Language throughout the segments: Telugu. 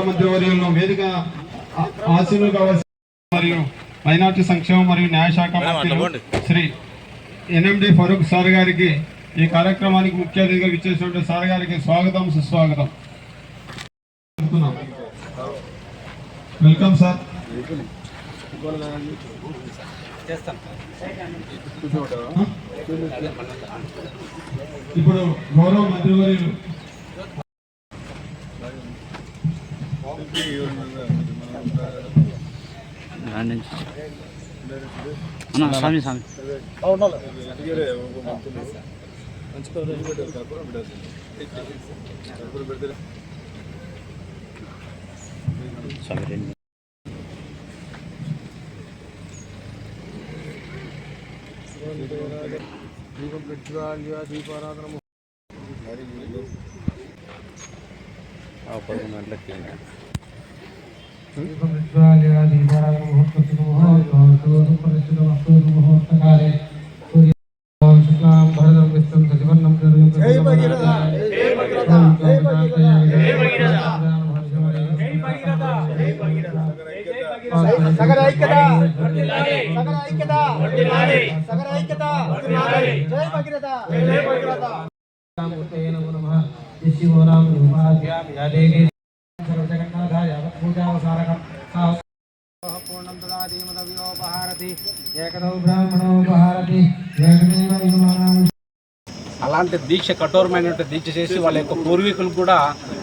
మంత్రివర్యులను వేదిక ఆశీనులు మరియు మైనార్టీ సంక్షేమం మరియు న్యాయ శాఖ మంత్రులు శ్రీ ఎన్ఎండి ఫరూక్ సార్ గారికి ఈ కార్యక్రమానికి ముఖ్య అతిథిగా ఇచ్చేసినటువంటి సార్ గారికి స్వాగతం సుస్వాగతం. Welcome sir. ఇప్పుడు గౌరవ మంత్రివర్యులు అన్న స్వామి స్వామి. స్వామి రెండు పదకొండు గంటలకి సగర ఐక్యత సగర ఐక్యత సగర ఐక్యత జై భగీరథ. జై భగీరథ. అలాంటి దీక్ష కఠోరమైనటువంటి దీక్ష చేసి వాళ్ళ యొక్క పూర్వీకులు కూడా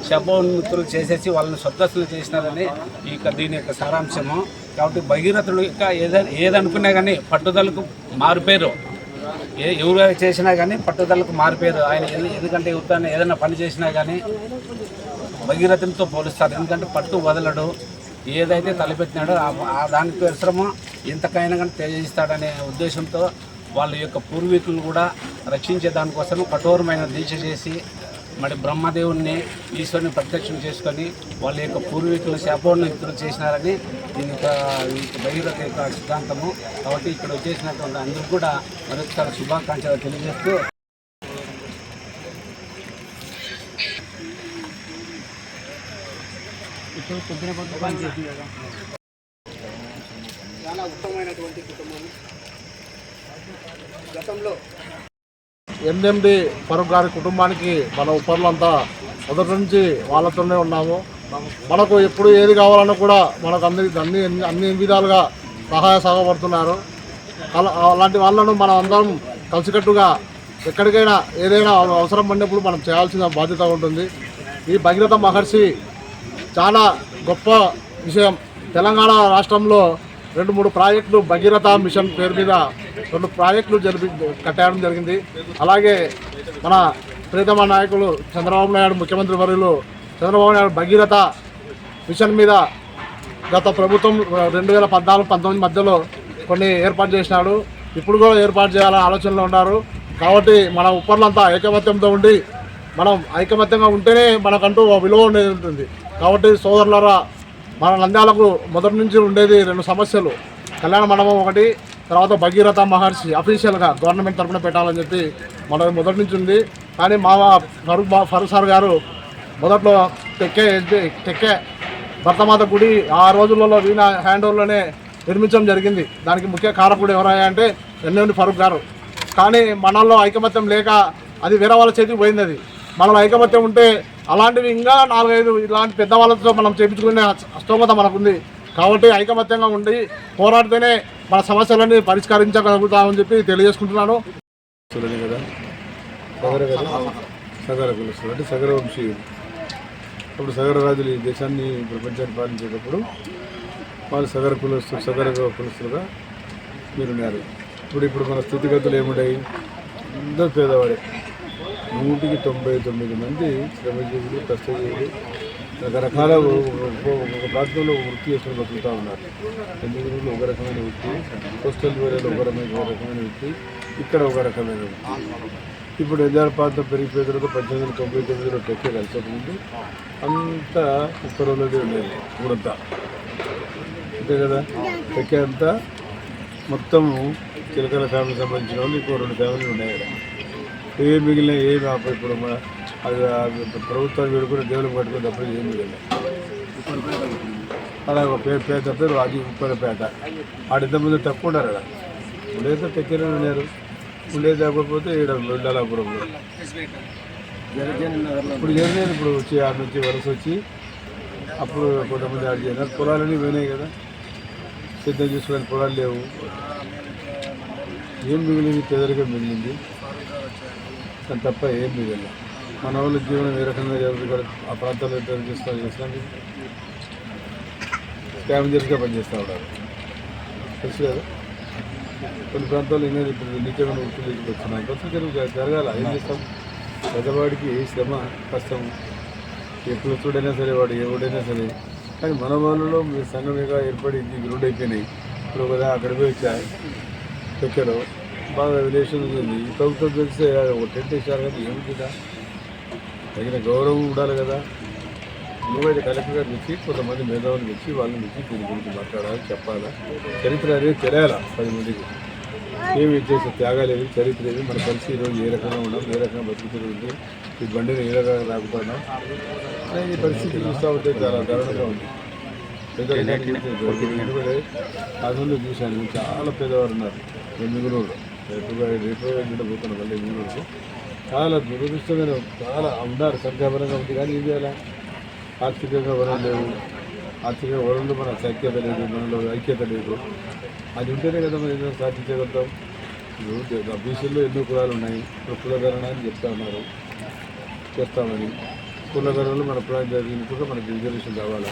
శబోన్ముక్తులు చేసేసి వాళ్ళని స్వర్గస్థులు చేసినారని ఈ యొక్క దీని యొక్క సారాంశము. కాబట్టి భగీరథుడు యొక్క ఏదైనా ఏదనుకున్నా కానీ పట్టుదలకు మారిపోయారు ఏ ఎవరు చేసినా కానీ పట్టుదలకు మారిపోయారు ఆయన ఎందుకంటే యుద్ధాన్ని ఏదైనా పని చేసినా కానీ భగీరథునితో పోలుస్తారు. ఎందుకంటే పట్టు వదలడు. ఏదైతే తలపెట్టినాడో ఆ- దానికి పరిశ్రమ ఎంతకైనా కానీ తెలియజేస్తాడనే ఉద్దేశంతో వాళ్ళ యొక్క పూర్వీకులను కూడా రక్షించే దానికోసం కఠోరమైన దీక్ష చేసి మరి బ్రహ్మదేవుణ్ణి ఈశ్వరుని ప్రత్యక్షం చేసుకొని వాళ్ళ యొక్క పూర్వీకుల శాపోన్నతులు చేసినారని దీని యొక్క బహిరత యొక్క యొక్క సిద్ధాంతము. కాబట్టి ఇక్కడ వచ్చేసినటువంటి అందరూ కూడా మరొకసారి శుభాకాంక్షలు తెలియజేస్తూ ఇప్పుడు పొద్దున పొద్దు పని చేసింది కదా చాలా ఉత్తమమైనటువంటి కుటుంబం. గతంలో ఎన్ఎండి ఫరూక్ గారి కుటుంబానికి మన ఉప్పర్లంతా మొదటి నుంచి వాళ్ళతోనే ఉన్నాము. మనకు ఎప్పుడు ఏది కావాలన్నా కూడా మనకు అన్ని అన్ని అన్ని విధాలుగా సహాయ సహపడుతున్నారు అలా అలాంటి వాళ్ళను మనం అందరం కలిసికట్టుగా ఎక్కడికైనా ఏదైనా అవసరం పడినప్పుడు మనం చేయాల్సిన బాధ్యత ఉంటుంది. ఈ భగీరథ మహర్షి చాలా గొప్ప విషయం. తెలంగాణ రాష్ట్రంలో రెండు మూడు ప్రాజెక్టులు భగీరథ మిషన్ పేరు మీద రెండు ప్రాజెక్టులు జరిపి కట్టడం జరిగింది. అలాగే మన ప్రీతమ నాయకులు చంద్రబాబు నాయుడు ముఖ్యమంత్రి వర్యులు చంద్రబాబు నాయుడు భగీరథ మిషన్ మీద గత ప్రభుత్వం రెండు వేల పద్నాలుగు పంతొమ్మిది మధ్యలో కొన్ని ఏర్పాటు చేసినాడు. ఇప్పుడు కూడా ఏర్పాటు చేయాలనే ఆలోచనలో ఉన్నారు. కాబట్టి మన ఉప్పర్లంతా ఐకమత్యంతో ఉండి మనం ఐకమత్యంగా ఉంటేనే మనకంటూ విలువ ఉండేది ఉంటుంది. కాబట్టి సోదరులరా మన నంద్యాలకు మొదటి నుంచి ఉండేది రెండు సమస్యలు. కళ్యాణ మండపం ఒకటి తర్వాత భగీరథ మహర్షి అఫీషియల్గా గవర్నమెంట్ తరఫున పెట్టాలని చెప్పి మన మొదటి నుంచి ఉంది. కానీ మా ఫరూక్ బా- ఫరూక్ సార్ గారు మొదట్లో టెక్కే టెక్కే భర్తమాత గుడి ఆ రోజులలో వీణ హ్యాండ్ ఓవర్లోనే నిర్మించడం జరిగింది. దానికి ముఖ్య కారకుడు ఎవరయ్యా అంటే ఫరూక్ గారు. కానీ మనల్లో ఐకమత్యం లేక అది వేరే వాళ్ళ చేతికి పోయింది అది. మనలో ఐకమత్యం ఉంటే అలాంటివి ఇంకా నాలుగైదు ఇలాంటి పెద్దవాళ్ళతో మనం చేపించుకునే స్తోమత మనకుంది. కాబట్టి ఐకమత్యంగా ఉండి పోరాడితేనే మన సమస్యలన్నీ పరిష్కరించగలుగుతామని చెప్పి తెలియజేసుకుంటున్నాను. కదా? సగర కదా? సగర కులస్తులు అంటే సగర వంశీయులు అప్పుడు సగర రాజులు ఈ దేశాన్ని ప్రపంచాన్ని పాలించేటప్పుడు వాళ్ళు సగర కులస్తులు సగర కులస్తులుగా మీరున్నారు ఇప్పుడు ఇప్పుడు మన స్థితిగతులు ఏముంటాయి? అందరూ పేదవాడే. నూటికి తొంభై తొమ్మిది మంది శ్రమజీవులు కష్టజీవులు రకరకాల ఒక ప్రాంతంలో వృత్తి చేసుకుని బతుకుతూ ఉన్నారు. చంద్రగిరిలో ఒక రకమైన వృత్తి కోస్టల్ ఏరియాలో ఒక రకమైన ఒక రకమైన వృత్తి ఇక్కడ ఒక రకమైన వృత్తి. ఇప్పుడు ఎన్ఆర్ ప్రాంతం పెరిగిపోయిన తర్వాత పద్దెనిమిది వందల తొంభై తొమ్మిదిలో టెక్కే కలిసకముందు అంతా ఉత్తరంలోనే ఉండేది ఊరంతా. అంతే కదా? టెక్కే అంతా మొత్తము చిలకల ఫ్యామిలీ సంబంధించిన వాళ్ళు ఇంకో రెండు ఫ్యామిలీలు ఉన్నాయి కదా ఏం మిగిలిన ఏం ఆప ఇప్పుడు మన అది ప్రభుత్వాన్ని పెట్టుకుని దేవులు పట్టుకుని తప్ప ఏం మిగిలిన అలా ఒక పేరు పేద పేరు అది ఉప్పరపేట ఆడింతమంది తక్కువ ఉన్నారు అక్కడ ఉండేదో తెచ్చిన ఉన్నారు ఉండేది తగ్గకపోతే ఇక్కడ వెళ్ళాలపురంలో ఇప్పుడు జరిగినది ఇప్పుడు వచ్చి ఆడ నుంచి వలస వచ్చి అప్పుడు కొంతమంది ఆడ చేయాలి పొలాలన్నీ పోయినాయి కదా. సిద్ధం చేసుకుని పొలాలు లేవు. ఏం మిగిలింది? పేదరికం మిగిలింది. కానీ తప్ప ఏం లేదు. మన వాళ్ళ జీవనం ఏ రకంగా జరుగుతుంది ఆ ప్రాంతాల్లో ఎట్లా చేస్తా చేస్తాను స్కావెంజర్స్గా పనిచేస్తూ ఉన్నారు. తెలుసు కదా? కొన్ని ప్రాంతాల్లో ఇంకా ఇప్పుడు నిత్యమైన వృత్తులు వచ్చినాయి. కొత్త జరుగు జరగాల. ఏం చేస్తాం? పెద్దవాడికి ఏ శ్రమ కష్టం ఏ కులస్తుడైనా సరే వాడు ఎవడైనా సరే కానీ మన వాళ్ళలో మీ ఏర్పడి ఏర్పడింది గ్రౌండ్ అయిపోయినాయి. ఇప్పుడు కదా అక్కడ పోయి వచ్చా? పెట్టారు బాగా రిలేషన్ ఉంది. ఈ ప్రభుత్వం తెలిస్తే ఒక టెంట్ వేసారు కదా ఏమిటిదా తగిన గౌరవం ఉండాలి కదా. నువ్వైతే కలెక్టర్ గారిని వచ్చి కొంతమంది మేధావులు వచ్చి వాళ్ళని వచ్చి దీని గురించి మాట్లాడాలి చెప్పాలా? చరిత్ర అనేది తెలియాలా పది మందికి? ఏమి చేసే త్యాగాలు ఏవి చరిత్ర ఏవి మన కలిసి ఈరోజు ఏ రకంగా ఉన్నాం? ఏ రకంగా బతుకుతుంది ఈ బండిని ఏ రకంగా కానీ ఈ పరిస్థితి చూస్తూ ఉంటే చాలా దారుణంగా ఉంది. పెద్దలు ఎందుకంటే అందులో చూశాను చాలా పేదవారు ఉన్నారు. ఎమ్మిగునూరు రేపుగా రేపు మళ్ళీ చాలా దురదృష్టమైన చాలా ఉన్నారు సంఖ్యాపరంగా ఉంది. కానీ ఏం చేయాలి? ఆర్థికంగా వరం లేవు ఆర్థిక వరంలో మన సఖ్యత లేదు మనలో ఐక్యత లేదు. అది ఉంటేనే కదా మనం ఏదైనా సాధించగలుగుతాం. బీసీల్లో ఎన్నో కులాలు ఉన్నాయి. ఇప్పుడు కులగరణ అని చెప్తా ఉన్నారు. చేస్తామని కులగరణలు మన ప్రాంతం జరిగిన కూడా మనకి రిజర్వేషన్ కావాలా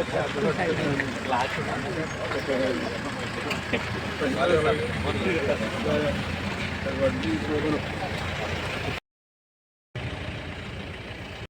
అర్థం చేయాలా